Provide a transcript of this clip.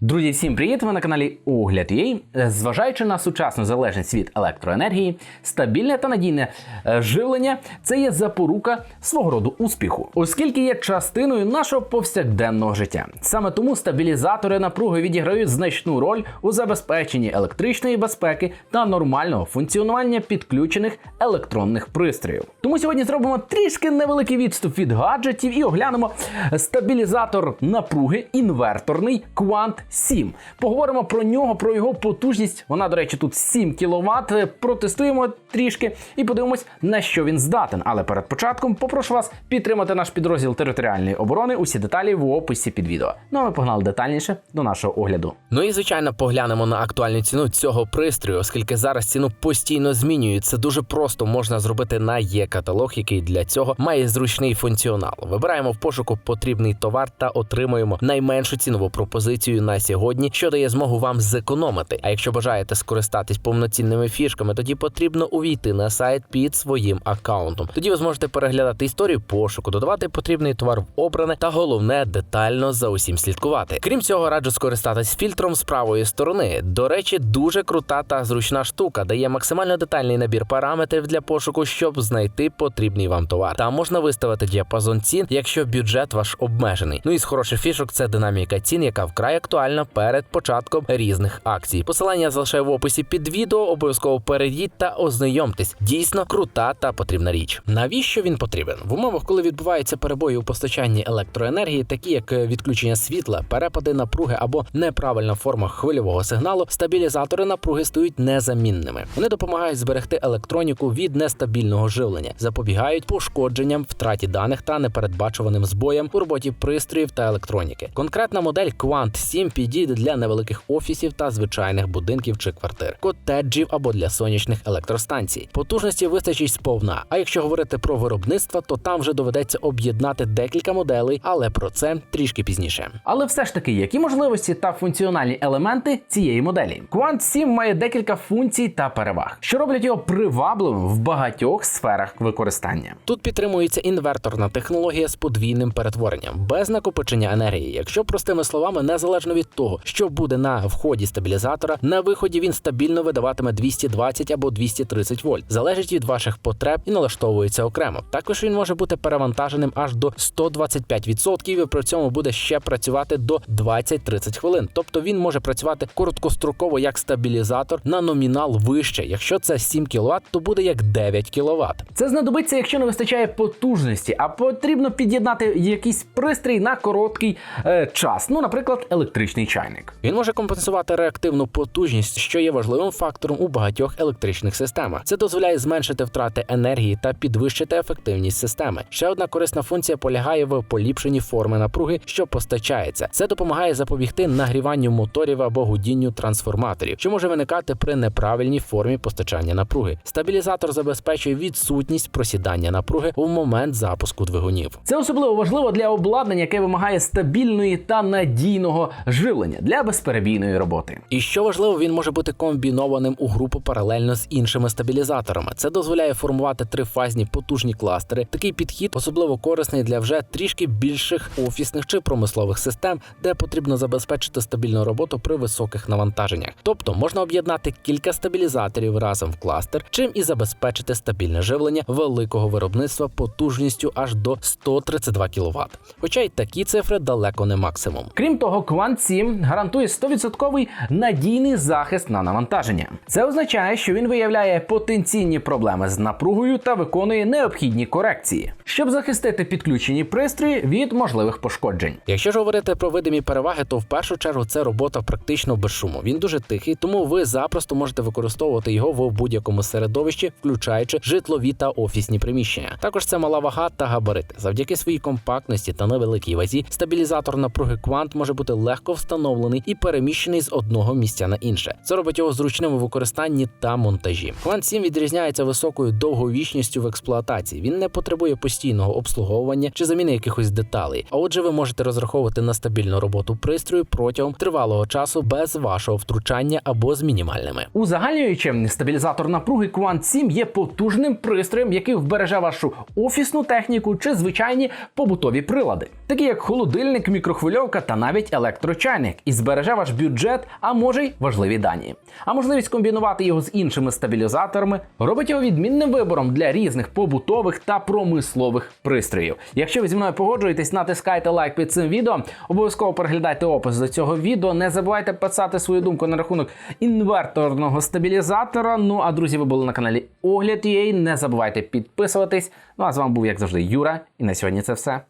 Друзі, всім привіт! Ви на каналі Огляд UA. Зважаючи на сучасну залежність від електроенергії, стабільне та надійне е, живлення це є запорука свого роду успіху, оскільки є частиною нашого повсякденного життя. Саме тому стабілізатори напруги відіграють значну роль у забезпеченні електричної безпеки та нормального функціонування підключених електронних пристроїв. Тому сьогодні зробимо трішки невеликий відступ від гаджетів і оглянемо стабілізатор напруги інверторний Quant 7. Поговоримо про нього, про його потужність. Вона, до речі, тут 7 кВт. Протестуємо трішки і подивимось, на що він здатен. Але перед початком попрошу вас підтримати наш підрозділ територіальної оборони. Усі деталі в описі під відео. Ну а ми погнали детальніше до нашого огляду. Ну і звичайно поглянемо на актуальну ціну цього пристрою, оскільки зараз ціну постійно змінюють. Це дуже просто можна зробити на є-каталог, який для цього має зручний функціонал. Вибираємо в пошуку потрібний товар та отримуємо найменшу цінову пропозицію на сьогодні, що дає змогу вам зекономити. А якщо бажаєте скористатись повноцінними фішками, тоді потрібно увійти на сайт під своїм аккаунтом. Тоді ви зможете переглядати історію пошуку, додавати потрібний товар в обране та головне детально за усім слідкувати. Крім цього, раджу скористатись фільтром з правої сторони. До речі, дуже крута та зручна штука, дає максимально детальний набір параметрів для пошуку, щоб знайти потрібний вам товар. Там можна виставити діапазон цін, якщо бюджет ваш обмежений. Ну і з хороших фішок це динаміка цін, яка вкрай актуальна перед початком різних акцій. Посилання залишаю в описі під відео. Обов'язково перейдіть та ознайомтесь. Дійсно крута та потрібна річ. Навіщо він потрібен? В умовах, коли відбуваються перебої у постачанні електроенергії, такі як відключення світла, перепади напруги або неправильна форма хвильового сигналу, стабілізатори напруги стають незамінними. Вони допомагають зберегти електроніку від нестабільного живлення, запобігають пошкодженням, втраті даних та непередбачуваним збоям у роботі пристроїв та електроніки. Конкретна модель Quant 7 підійде для невеликих офісів та звичайних будинків чи квартир, котеджів або для сонячних електростанцій. Потужності вистачить сповна. А якщо говорити про виробництво, то там вже доведеться об'єднати декілька моделей, але про це трішки пізніше. Але все ж таки, які можливості та функціональні елементи цієї моделі? Quant 7 має декілька функцій та переваг, що роблять його привабливим в багатьох сферах використання. Тут підтримується інверторна технологія з подвійним перетворенням, без накопичення енергії. Якщо простими словами, незалежно від того, що буде на вході стабілізатора, на виході він стабільно видаватиме 220 або 230 вольт, залежить від ваших потреб і налаштовується окремо. Також він може бути перевантаженим аж до 125% і при цьому буде ще працювати до 20-30 хвилин. Тобто він може працювати короткостроково як стабілізатор на номінал вище. Якщо це 7 кВт, то буде як 9 кВт. Це знадобиться, якщо не вистачає потужності, а потрібно під'єднати якийсь пристрій на короткий е, час. Ну, наприклад, електричний чайник. Він може компенсувати реактивну потужність, що є важливим фактором у багатьох електричних системах. Це дозволяє зменшити втрати енергії та підвищити ефективність системи. Ще одна корисна функція полягає в поліпшенні форми напруги, що постачається. Це допомагає запобігти нагріванню моторів або гудінню трансформаторів, що може виникати при неправильній формі постачання напруги. Стабілізатор забезпечує відсутність просідання напруги у момент запуску двигунів. Це особливо важливо для обладнання, яке вимагає стабільної та надійного живлення для безперебійної роботи. І що важливо, він може бути комбінованим у групу паралельно з іншими стабілізаторами. Це дозволяє формувати трифазні потужні кластери. Такий підхід особливо корисний для вже трішки більших офісних чи промислових систем, де потрібно забезпечити стабільну роботу при високих навантаженнях. Тобто можна об'єднати кілька стабілізаторів разом в кластер, чим і забезпечити стабільне живлення великого виробництва потужністю аж до 132 кВт. Хоча й такі цифри далеко не максимум. Крім того, Quant 7 гарантує 100% надійний захист на навантаження. Це означає, що він виявляє потенційні проблеми з напругою та виконує необхідні корекції, щоб захистити підключені пристрої від можливих пошкоджень. Якщо ж говорити про видимі переваги, то в першу чергу це робота практично без шуму. Він дуже тихий, тому ви запросто можете використовувати його в будь-якому середовищі, включаючи житлові та офісні приміщення. Також це мала вага та габарити. Завдяки своїй компактності та невеликій вазі, стабілізатор напруги Quant може бути легко встановлений і переміщений з одного місця на інше. Це робить його зручним у використанні та монтажі. Quant 7 відрізняється високою довговічністю в експлуатації. Він не потребує постійного обслуговування чи заміни якихось деталей. А отже, ви можете розраховувати на стабільну роботу пристрою протягом тривалого часу без вашого втручання або з мінімальними. Узагальнюючи, стабілізатор напруги Quant 7 є потужним пристроєм, який вбереже вашу офісну техніку чи звичайні побутові прилади. Такі як холодильник, мікрохвильовка та навіть електрочайник, і збереже ваш бюджет, а може й важливі дані. А можливість комбінувати його з іншими стабілізаторами робить його відмінним вибором для різних побутових та промислових пристроїв. Якщо ви зі мною погоджуєтесь, натискайте лайк під цим відео. Обов'язково переглядайте опис до цього відео. Не забувайте писати свою думку на рахунок інверторного стабілізатора. Ну а друзі, ви були на каналі Огляд.ua. Не забувайте підписуватись. Ну а з вами був як завжди Юра. І на сьогодні це все.